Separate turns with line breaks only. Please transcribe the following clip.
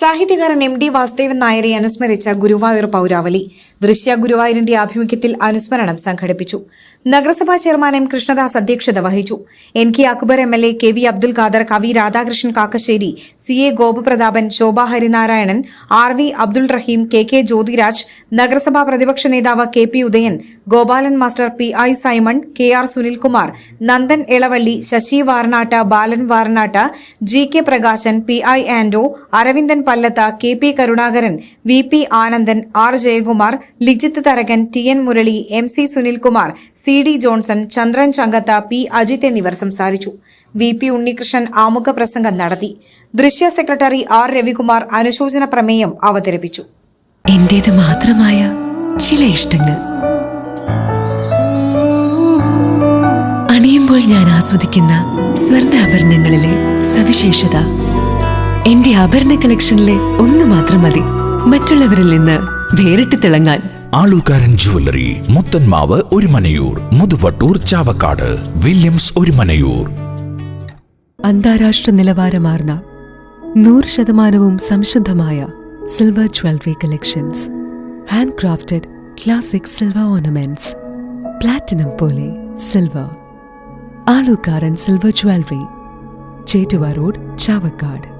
സാഹിത്യകാരൻ M D Vasudevan നായരെ അനുസ്മരിച്ച ഗുരുവായൂർ പൗരാവലി. ദൃശ്യ ഗുരുവായൂരിന്റെ ആഭിമുഖ്യത്തിൽ അനുസ്മരണം സംഘടിപ്പിച്ചു. നഗരസഭാ ചെയർമാൻ എം കൃഷ്ണദാസ് അധ്യക്ഷത വഹിച്ചു. N K Akbar M L A K V Abdul Khader കവി Radhakrishnan Kakkassery C A Gopaprathapan Shobha Harinarayanan R V Abdul Rahim K K Jyothiraj നഗരസഭാ പ്രതിപക്ഷ നേതാവ് K P Udayan Gopalan master P I Simon K R Sunilkumar Nandan Elavally Sasi Varnatt Balan Varnatt G K Prakashan P I Ando Aravindan Pallath K P Karunakaran V P Anandan R Jayakumar Lijith Tharakan T N Murali M C Sunilkumar C D Johnson Chandran Changath P Ajith എന്നിവർ സംസാരിച്ചു. V P Unnikrishnan ആമുഖ പ്രസംഗം നടത്തി. ദൃശ്യ secretary R Ravikumar അനുശോചന പ്രമേയം അവതരിപ്പിച്ചു.
എന്റേത് മാത്രമായ ചില ഇഷ്ടങ്ങൾ. അണിയുമ്പോൾ ഞാൻ ആസ്വദിക്കുന്ന സ്വർണാഭരണങ്ങളിലെ സവിശേഷത. എന്റെ ആഭരണ കളക്ഷനിലെ ഒന്ന് മാത്രം മതി. മറ്റുള്ളവരിൽ നിന്ന് വേറിട്ട് തിളങ്ങാൻ.
Alukkaran Muthanmavu Muthanmavu Orumanayur Muthuvattur Chavakkad Williams Orumanayur.
അന്താരാഷ്ട്ര നിലവാരമാർന്ന നൂറ് ശതമാനവും സംശുദ്ധമായ silver jewellery collections hand crafted classic silver ornaments platinum പോലെ silver Alukkaran silver jewellery Chettuva road Chavakkad.